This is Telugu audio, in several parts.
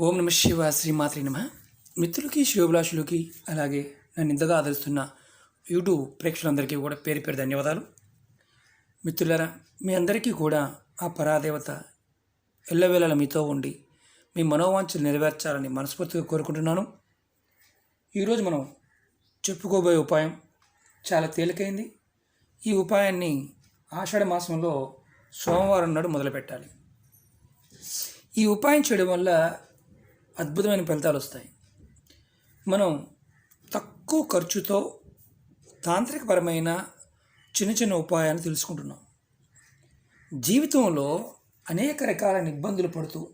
ఓం నమ శివ శ్రీమాత్రి నమ. మిత్రులకి శివభిలాషులకి అలాగే నన్ను ఇంతగా ఆదరిస్తున్న యూట్యూబ్ ప్రేక్షకులందరికీ కూడా పేరు పేరు ధన్యవాదాలు. మిత్రులారా మీ అందరికీ కూడా ఆ పరాదేవత ఎల్లవేళల మీతో ఉండి మీ మనోవాంఛలు నెరవేర్చాలని మనస్ఫూర్తిగా కోరుకుంటున్నాను. ఈరోజు మనం చెప్పుకోబోయే ఉపాయం చాలా తేలికైంది. ఈ ఉపాయాన్ని ఆషాఢ మాసంలో సోమవారం నాడు మొదలుపెట్టాలి. ఈ ఉపాయం చేయడం వల్ల అద్భుతమైన ఫలితాలు వస్తాయి. మనం తక్కువ ఖర్చుతో తాంత్రికపరమైన చిన్న చిన్న ఉపాయాలు తెలుసుకుంటున్నాం. జీవితంలో అనేక రకాల ఇబ్బందులు పడుతూ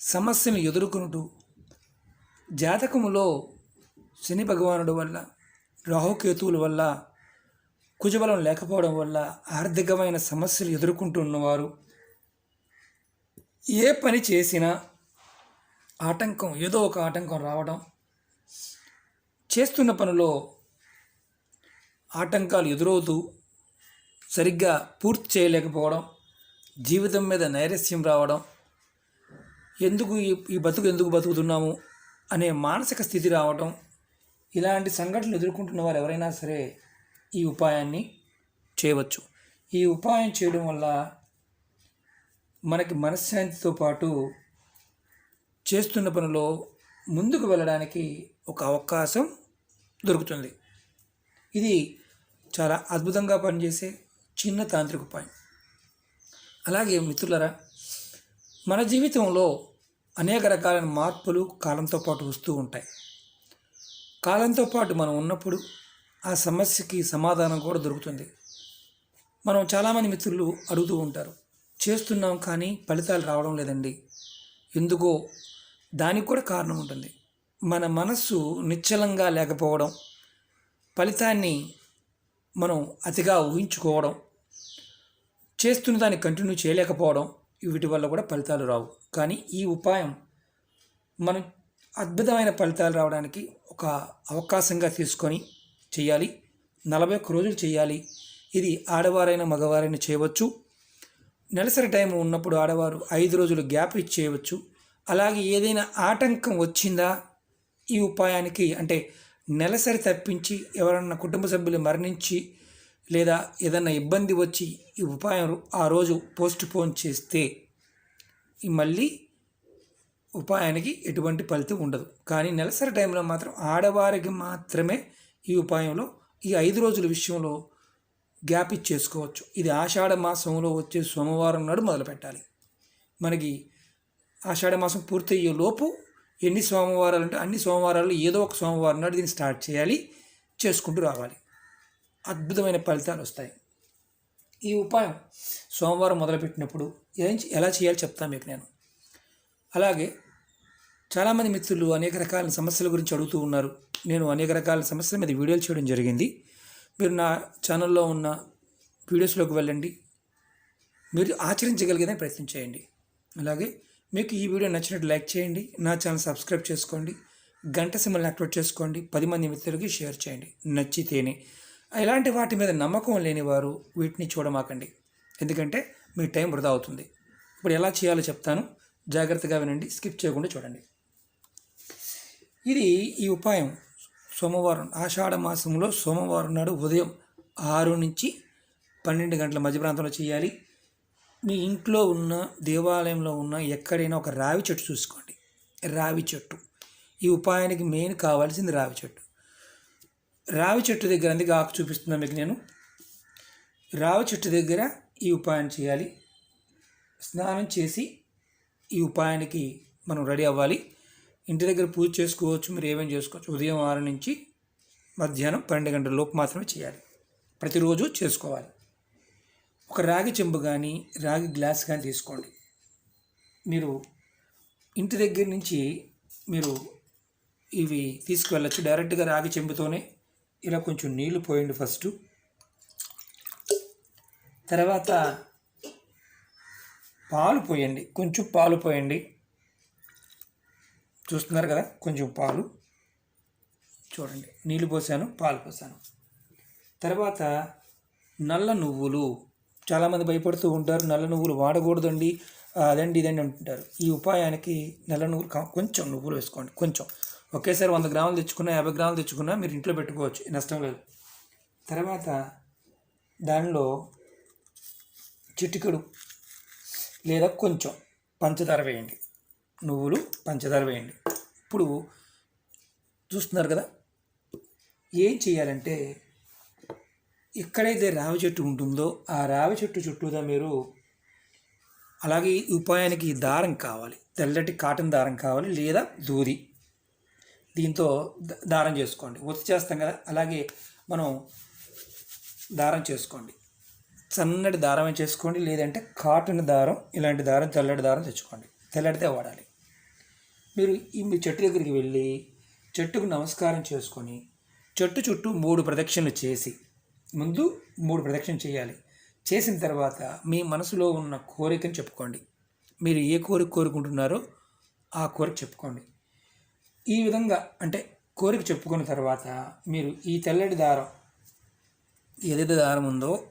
సమస్యలు ఎదుర్కొంటూ జాతకములో శని భగవానుడు వల్ల రాహుకేతువుల వల్ల కుజబలం లేకపోవడం వల్ల ఆర్థికమైన సమస్యలు ఎదుర్కొంటున్నవారు ఏ పని చేసినా ఆటంకం ఏదో ఒక ఆటంకం రావడం. చేస్తున్న పనిలో ఆటంకాలు ఎదురవుతూ సరిగ్గా పూర్తి చేయలేకపోవడం జీవితం మీద నైరస్యం రావడం ఎందుకు ఈ ఈ బతుకు ఎందుకు బతుకుతున్నాము అనే మానసిక స్థితి రావడం ఇలాంటి సంఘటనలు ఎదుర్కొంటున్న వారు ఎవరైనా సరే ఈ ఉపాయాన్ని చేయవచ్చు. ఈ ఉపాయం చేయడం వల్ల మనకి మనశ్శాంతితో పాటు చేస్తున్న పనిలో ముందుకు వెళ్ళడానికి ఒక అవకాశం దొరుకుతుంది. ఇది చాలా అద్భుతంగా పనిచేసే చిన్న తాంత్రిక ఉపాయం. అలాగే మిత్రులరా మన జీవితంలో అనేక రకాలైన మార్పులు కాలంతో పాటు వస్తూ ఉంటాయి. కాలంతో పాటు మనం ఉన్నప్పుడు ఆ సమస్యకి సమాధానం కూడా దొరుకుతుంది. మనం చాలామంది మిత్రులు అడుగుతూ ఉంటారు చేస్తున్నాం కానీ ఫలితాలు రావడం లేదండి. ఎందుకో దానికి కూడా కారణం ఉంటుంది. మన మనస్సు నిశ్చలంగా లేకపోవడం ఫలితాన్ని మనం అతిగా ఊహించుకోవడం చేస్తున్న దాన్ని కంటిన్యూ చేయలేకపోవడం వీటి వల్ల కూడా ఫలితాలు రావు. కానీ ఈ ఉపాయం మనం అద్భుతమైన ఫలితాలు రావడానికి ఒక అవకాశంగా తీసుకొని చేయాలి. నలభై ఒక్క రోజులు చేయాలి. ఇది ఆడవారైనా మగవారైనా చేయవచ్చు. నెలసరి టైం ఉన్నప్పుడు ఆడవారు ఐదు రోజులు గ్యాప్ ఇచ్చి చేయవచ్చు అలాగే ఏదైనా ఆటంకం వచ్చిందా? ఈ ఉపాయానికి అంటే నెలసరి తప్పించి ఎవరన్నా కుటుంబ సభ్యులు మరణించి లేదా ఏదన్నా ఇబ్బంది వచ్చి ఈ ఉపాయం ఆ రోజు పోస్ట్ పోన్ చేస్తే మళ్ళీ ఉపాయానికి ఎటువంటి ఫలితం ఉండదు. కానీ నెలసరి టైంలో మాత్రం ఆడవారికి మాత్రమే ఈ ఉపాయంలో ఈ ఐదు రోజుల విషయంలో గ్యాప్ ఇచ్చేసుకోవచ్చు. ఇది ఆషాఢ మాసంలో వచ్చే సోమవారం నాడు మొదలు పెట్టాలి మనకి ఆషాఢ మాసం పూర్తయ్యే లోపు ఎన్ని సోమవారాలు అంటే అన్ని సోమవారాలు ఏదో ఒక సోమవారం నాడు దీన్ని స్టార్ట్ చేయాలి చేసుకుంటూ రావాలి. అద్భుతమైన ఫలితాలు వస్తాయి. ఈ ఉపాయం సోమవారం మొదలుపెట్టినప్పుడు ఏం ఎలా చేయాలో చెప్తాను మీకు నేను. అలాగే చాలామంది మిత్రులు అనేక రకాల సమస్యల గురించి అడుగుతూ ఉన్నారు. నేను అనేక రకాల సమస్యల మీద వీడియోలు చేయడం జరిగింది. మీరు నా ఛానల్లో ఉన్న వీడియోస్లోకి వెళ్ళండి. మీరు ఆచరించగలిగేదని ప్రయత్నం చేయండి. అలాగే మీకు ఈ వీడియో నచ్చినట్టు లైక్ చేయండి నా ఛానల్ సబ్స్క్రైబ్ చేసుకోండి గంట సింబల్ని యాక్టివేట్ చేసుకోండి పది మంది మిత్రులకి షేర్ చేయండి. నచ్చితేనే. ఇలాంటి వాటి మీద నమ్మకం లేని వారు వీటిని చూడమాకండి. ఎందుకంటే మీ టైం వృధా అవుతుంది. ఇప్పుడు ఎలా చేయాలో చెప్తాను. జాగ్రత్తగా వినండి స్కిప్ చేయకుండా చూడండి. ఇది ఈ ఉపాయం. సోమవారం ఆషాఢ మాసంలో సోమవారం నాడు ఉదయం ఆరు నుంచి పన్నెండు గంటల మధ్య ప్రాంతంలో చేయాలి. మీ ఇంట్లో ఉన్న దేవాలయంలో ఉన్న ఎక్కడైనా ఒక రావి చెట్టు చూసుకోండి. రావి చెట్టు. ఈ ఉపాయానికి మెయిన్ కావాల్సింది రావి చెట్టు. రావి చెట్టు దగ్గర అందుకే ఆకు చూపిస్తున్నా మీకు నేను? రావి చెట్టు దగ్గర ఈ ఉపాయం చేయాలి. స్నానం చేసి ఈ ఉపాయానికి మనం రెడీ అవ్వాలి. ఇంటి దగ్గర పూజ చేసుకోవచ్చు మీరు ఏమేమి చేసుకోవచ్చు? ఉదయం ఆరు నుంచి మధ్యాహ్నం పన్నెండు గంటల లోపు మాత్రమే చేయాలి. ప్రతిరోజు చేసుకోవాలి. ఒక రాగి చెంబు కానీ రాగి గ్లాస్ కానీ తీసుకోండి. మీరు ఇంటి దగ్గర నుంచి మీరు ఇవి తీసుకువెళ్ళచ్చు. డైరెక్ట్గా రాగి చెంబుతోనే ఇలా కొంచెం నీళ్ళు పోయండి ఫస్ట్. తర్వాత పాలు పోయండి. కొంచెం పాలు పోయండి. చూస్తున్నారు కదా? కొంచెం పాలు. చూడండి. నీళ్ళు పోసాను పాలు పోసాను. తర్వాత నల్ల నువ్వులు చాలామంది భయపడుతూ ఉంటారు నల్ల నువ్వులు వాడకూడదండి అదండి ఇదండి అంటుంటారు. ఈ ఉపాయానికి నల్ల నువ్వులు కా- కొంచెం నువ్వులు వేసుకోండి కొంచెం. ఒకేసారి వంద గ్రాములు తెచ్చుకున్నా యాభై గ్రాములు తెచ్చుకున్నా మీరు ఇంట్లో పెట్టుకోవచ్చు నష్టం లేదు. తర్వాత దానిలో చిటికెడు లేదా కొంచెం పంచదార వేయండి. నువ్వులు పంచదార వేయండి. ఇప్పుడు చూస్తున్నారు కదా ఏం చేయాలంటే ఎక్కడైతే రావి చెట్టు ఉంటుందో ఆ రావి చెట్టు చుట్టూదా మీరు అలాగే ఈ ఉపాయానికి దారం కావాలి. తెల్లటి కాటన్ దారం కావాలి లేదా దూది. దీంతో దారం చేసుకోండి. ఒత్తి చేస్తాం కదా అలాగే మనం దారం చేసుకోండి. సన్నటి దారం చేసుకోండి లేదంటే కాటన్ దారం ఇలాంటి దారం తెల్లటి దారం తెచ్చుకోండి. తెల్లటితే వాడాలి. మీరు ఈ మీ చెట్టు దగ్గరికి వెళ్ళి చెట్టుకు నమస్కారం చేసుకొని చెట్టు చుట్టూ మూడు ప్రదక్షిణలు చేసి ముందు మూడు ప్రదక్షిణ చేయాలి. చేసిన తర్వాత మీ మనసులో ఉన్న కోరికను చెప్పుకోండి. మీరు ఏ కోరిక కోరుకుంటున్నారో ఆ కోరిక చెప్పుకోండి. ఈ విధంగా అంటే కోరిక చెప్పుకున్న తర్వాత మీరు ఈ తెల్లటి దారం ఏదైతే దారం ఉందో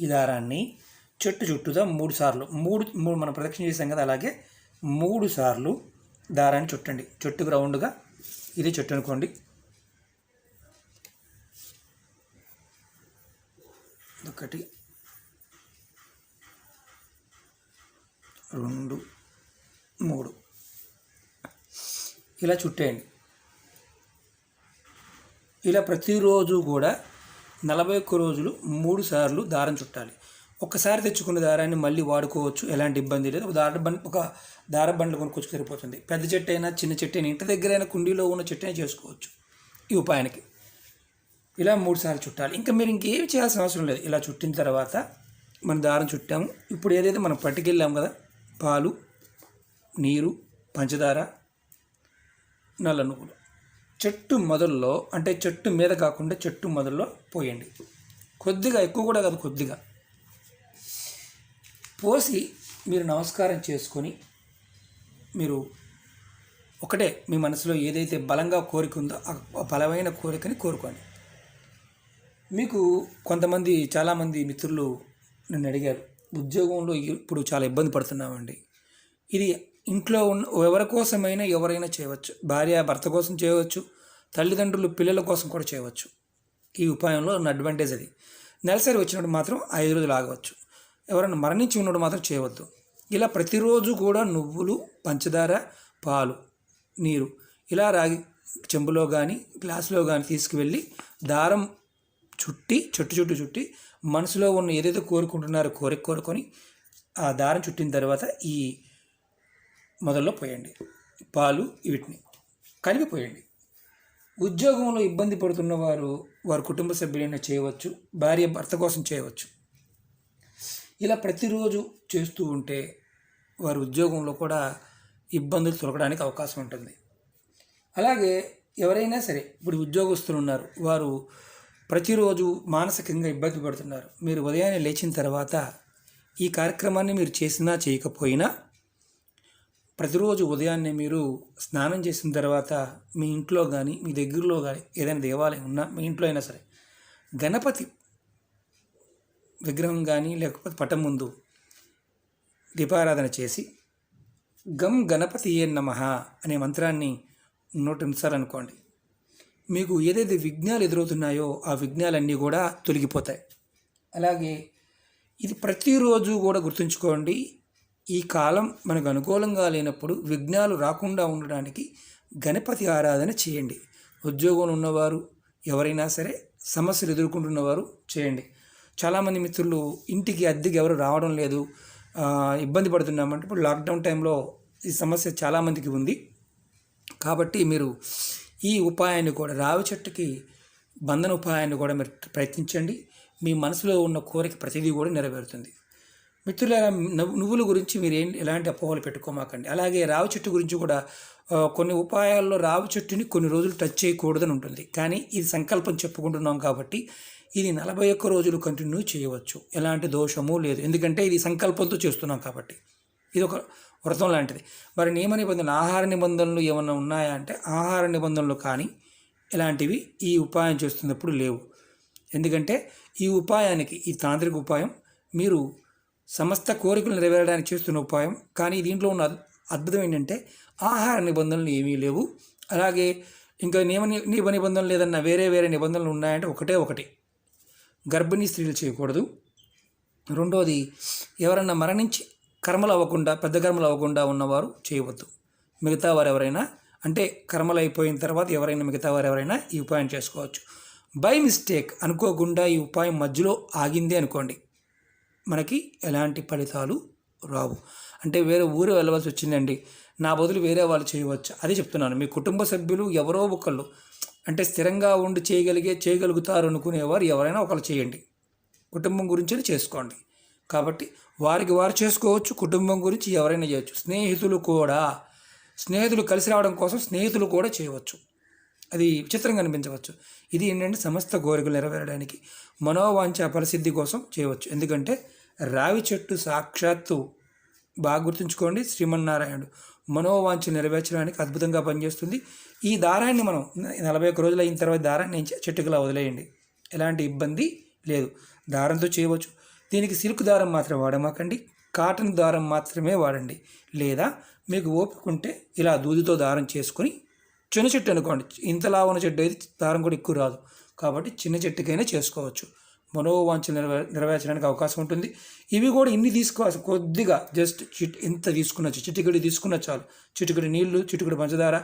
ఈ దారాన్ని చెట్టు చుట్టూదా మూడు సార్లు మూడు మూడు మనం ప్రదక్షిణ చేసాం కదా అలాగే మూడు సార్లు దారాన్ని చుట్టండి. చెట్టు రౌండ్గా ఇది చెట్టు అనుకోండి. ఒకటి రెండు మూడు. ఇలా చుట్టేయండి. ఇలా ప్రతిరోజు కూడా నలభై ఒక్క రోజులు మూడు సార్లు దారం చుట్టాలి. ఒక్కసారి తెచ్చుకున్న దారాన్ని మళ్ళీ వాడుకోవచ్చు. ఎలాంటి ఇబ్బంది లేదు. ఒక దార బండ్ ఒక దార బండ్లు కొనుక్కొచ్చి సరిపోతుంది. పెద్ద చెట్టు అయినా చిన్న చెట్టు అయినా ఇంటి దగ్గర అయినా కుండీలో ఉన్న చెట్టు అయినా చేసుకోవచ్చు. ఈ ఉపాయానికి. ఇలా మూడుసార్లు చుట్టాలి. ఇంకా మీరు ఇంకేమి చేయాల్సిన అవసరం లేదు. ఇలా చుట్టిన తర్వాత మన దారం చుట్టాము. ఇప్పుడు ఏదైతే మనం పట్టుకెళ్ళాము కదా పాలు నీరు పంచదార నల్ల నువ్వులు చెట్టు మొదల్లో అంటే చెట్టు మీద కాకుండా చెట్టు మొదల్లో పోయండి. కొద్దిగా ఎక్కువ కూడా కాదు కొద్దిగా. పోసి మీరు నమస్కారం చేసుకొని మీరు ఒకటే మీ మనసులో ఏదైతే బలంగా కోరిక ఉందో ఆ బలమైన కోరికని కోరుకోండి. మీకు కొంతమంది చాలామంది మిత్రులు నన్ను అడిగారు ఉద్యోగంలో ఇప్పుడు చాలా ఇబ్బంది పడుతున్నామండి. ఇది ఇంట్లో ఉన్న ఎవరి కోసమైనా ఎవరైనా చేయవచ్చు. భార్య భర్త కోసం చేయవచ్చు. తల్లిదండ్రులు పిల్లల కోసం కూడా చేయవచ్చు. ఈ ఉపాయంలో ఉన్న అడ్వాంటేజ్ అది. నెలసరి వచ్చినప్పుడు మాత్రం ఐదు రోజులు ఆగవచ్చు. ఎవరైనా మరణించి ఉన్నప్పుడు మాత్రం చేయవద్దు. ఇలా ప్రతిరోజు కూడా నువ్వులు పంచదార పాలు నీరు ఇలా రాగి చెంబులో కానీ గ్లాసులో కానీ తీసుకువెళ్ళి దారం చుట్టి చుట్టు చుట్టూ చుట్టి మనసులో ఉన్న ఏదైతే కోరుకుంటున్నారో కోరిక కోరుకొని ఆ దారం చుట్టిన తర్వాత ఈ మొదల్లో పోయండి. పాలు వీటిని కలిపి పోయండి ఉద్యోగంలో ఇబ్బంది పడుతున్న వారు వారి కుటుంబ సభ్యులైనా చేయవచ్చు భార్య భర్త కోసం చేయవచ్చు. ఇలా ప్రతిరోజు చేస్తూ ఉంటే వారి ఉద్యోగంలో కూడా ఇబ్బందులు తొలగడానికి అవకాశం ఉంటుంది. అలాగే ఎవరైనా సరే ఇప్పుడు ఉద్యోగస్తులు ఉన్నారు వారు ప్రతిరోజు మానసికంగా ఇబ్బంది పడుతున్నారు. మీరు ఉదయాన్నే లేచిన తర్వాత ఈ కార్యక్రమాన్ని మీరు చేసినా చేయకపోయినా ప్రతిరోజు ఉదయాన్నే మీరు స్నానం చేసిన తర్వాత మీ ఇంట్లో కానీ మీ దగ్గరలో కానీ ఏదైనా దేవాలయం ఉన్నా మీ ఇంట్లో అయినా సరే గణపతి విగ్రహం కానీ లేకపోతే పటం ముందు దీపారాధన చేసి గం గణపతి ఏ నమ అనే మంత్రాన్ని నోటించాలనుకోండి అనుకోండి. మీకు ఏదైతే విఘ్నాలు ఎదురవుతున్నాయో ఆ విఘ్నాలన్నీ కూడా తొలగిపోతాయి. అలాగే ఇది ప్రతిరోజు కూడా గుర్తుంచుకోండి ఈ కాలం మనకు అనుకూలంగా లేనప్పుడు విఘ్నాలు రాకుండా ఉండడానికి గణపతి ఆరాధన చేయండి. ఉద్యోగంలో ఉన్నవారు ఎవరైనా సరే సమస్యలు ఎదుర్కొంటున్నవారు చేయండి. చాలామంది మిత్రులు ఇంటికి అద్దెకి ఎవరు రావడం లేదు ఇబ్బంది పడుతున్నామంటే ఇప్పుడు లాక్డౌన్ టైంలో ఈ సమస్య చాలామందికి ఉంది. కాబట్టి మీరు ఈ ఉపాయాన్ని కూడా రావి చెట్టుకి బంధన ఉపాయాన్ని కూడా మీరు ప్రయత్నించండి. మీ మనసులో ఉన్న కోరిక ప్రతిదీ కూడా నెరవేరుతుంది. మిత్రులారా నువ్వుల గురించి మీరు ఏం ఎలాంటి అపోహలు పెట్టుకోమాకండి. అలాగే రావి చెట్టు గురించి కూడా కొన్ని ఉపాయాల్లో రావి చెట్టుని కొన్ని రోజులు టచ్ చేయకూడదని ఉంటుంది. కానీ ఇది సంకల్పం చెప్పుకుంటున్నాం కాబట్టి ఇది నలభై ఒక్క రోజులు కంటిన్యూ చేయవచ్చు. ఎలాంటి దోషము లేదు. ఎందుకంటే ఇది సంకల్పంతో చేస్తున్నాం కాబట్టి. ఇది ఒక వ్రతం లాంటిది. మరి నియమ నిబంధనలు ఆహార నిబంధనలు ఏమైనా ఉన్నాయా అంటే ఆహార నిబంధనలు కానీ ఇలాంటివి ఈ ఉపాయం చేస్తున్నప్పుడు లేవు. ఎందుకంటే ఈ ఉపాయానికి ఈ తాంత్రిక ఉపాయం మీరు సమస్త కోరికలు నెరవేరడానికి చేస్తున్న ఉపాయం. కానీ దీంట్లో ఉన్న అద్భుతం ఏంటంటే ఆహార నిబంధనలు ఏమీ లేవు. అలాగే ఇంకా నియమ నియమ నిబంధనలు లేదన్న వేరే వేరే నిబంధనలు ఉన్నాయంటే ఒకటే ఒకటి. గర్భిణీ స్త్రీలు చేయకూడదు. రెండోది ఎవరన్నా మరణించి కర్మలు అవ్వకుండా పెద్ద కర్మలు అవ్వకుండా ఉన్నవారు చేయవద్దు. మిగతా వారు ఎవరైనా అంటే కర్మలు అయిపోయిన తర్వాత ఎవరైనా మిగతా వారు ఎవరైనా ఈ ఉపాయం చేసుకోవచ్చు. బై మిస్టేక్ అనుకోకుండా ఈ ఉపాయం మధ్యలో ఆగింది అనుకోండి మనకి ఎలాంటి ఫలితాలు రావు. అంటే వేరే ఊరు వెళ్ళవలసి వచ్చిందండి నా బదులు వేరే వాళ్ళు చేయవచ్చు. అది చెప్తున్నాను మీ కుటుంబ సభ్యులు ఎవరో ఒకళ్ళు అంటే స్థిరంగా ఉండి చేయగలిగే చేయగలుగుతారు అనుకునేవారు ఎవరైనా ఒకళ్ళు చేయండి. కుటుంబం గురించి చేసుకోండి. కాబట్టి వారికి వారు చేసుకోవచ్చు కుటుంబం గురించి ఎవరైనా చేయవచ్చు స్నేహితులు కూడా స్నేహితులు కలిసి రావడం కోసం స్నేహితులు కూడా చేయవచ్చు. అది విచిత్రంగా అనిపించవచ్చు. ఇది ఏంటంటే సమస్త కోరికలు నెరవేరడానికి మనోవాంఛ పరిసిద్ధి కోసం చేయవచ్చు. ఎందుకంటే రావి చెట్టు సాక్షాత్తు బాగా గుర్తుంచుకోండి శ్రీమన్నారాయణుడు. మనోవాంఛ నెరవేర్చడానికి అద్భుతంగా పనిచేస్తుంది. ఈ దారాన్ని మనం నలభై ఒక్క రోజులు అయిన తర్వాత దారాన్ని చెట్టుకులా వదిలేయండి. ఎలాంటి ఇబ్బంది లేదు. దారంతో చేయవచ్చు. దీనికి సిల్క్ దారం మాత్రం వాడమాకండి. కాటన్ దారం మాత్రమే వాడండి. లేదా మీకు ఓపిక ఉంటే ఇలా దూదితో దారం చేసుకొని చిన్న చెట్టు అనుకోండి. ఇంతలా ఉన్న చెట్టు అయితే దారం కూడా ఎక్కువ రాదు. కాబట్టి చిన్న చెట్టుకైనా చేసుకోవచ్చు. మనోవాంఛలు నెరవే నెరవేర్చడానికి అవకాశం ఉంటుంది. ఇవి కూడా ఇన్ని తీసుకోవాలి కొద్దిగా జస్ట్ చిట్ ఇంత తీసుకున్నచ్చు చిటికడి తీసుకున్న చాలు. చిటికడి నీళ్ళు చిటికడి పంచదార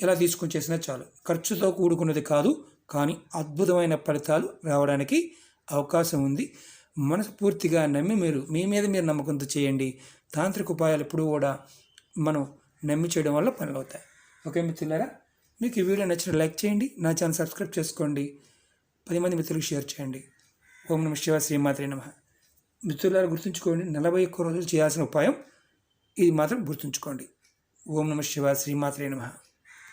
ఇలా తీసుకుని చేసినా చాలు. ఖర్చుతో కూడుకున్నది కాదు కానీ అద్భుతమైన ఫలితాలు రావడానికి అవకాశం ఉంది. మనస్ఫూర్తిగా నమ్మి మీరు మీ మీద మీరు నమ్మకంతో చేయండి. తాంత్రిక ఉపాయాలు ఎప్పుడూ కూడా మనం నమ్మి చేయడం వల్ల పనులు అవుతాయి ఓకే మిత్రులారా? మీకు ఈ వీడియో నచ్చిన లైక్ చేయండి. నా ఛానల్ సబ్స్క్రైబ్ చేసుకోండి. పది మంది మిత్రులకు షేర్ చేయండి. ఓం నమ శివ శ్రీమాత్రి నమ. మిత్రులారా గుర్తుంచుకోండి నలభై ఒక్క రోజులు చేయాల్సిన ఉపాయం ఇది మాత్రం గుర్తుంచుకోండి. ఓం నమ శివ శ్రీమాత్రే నమ.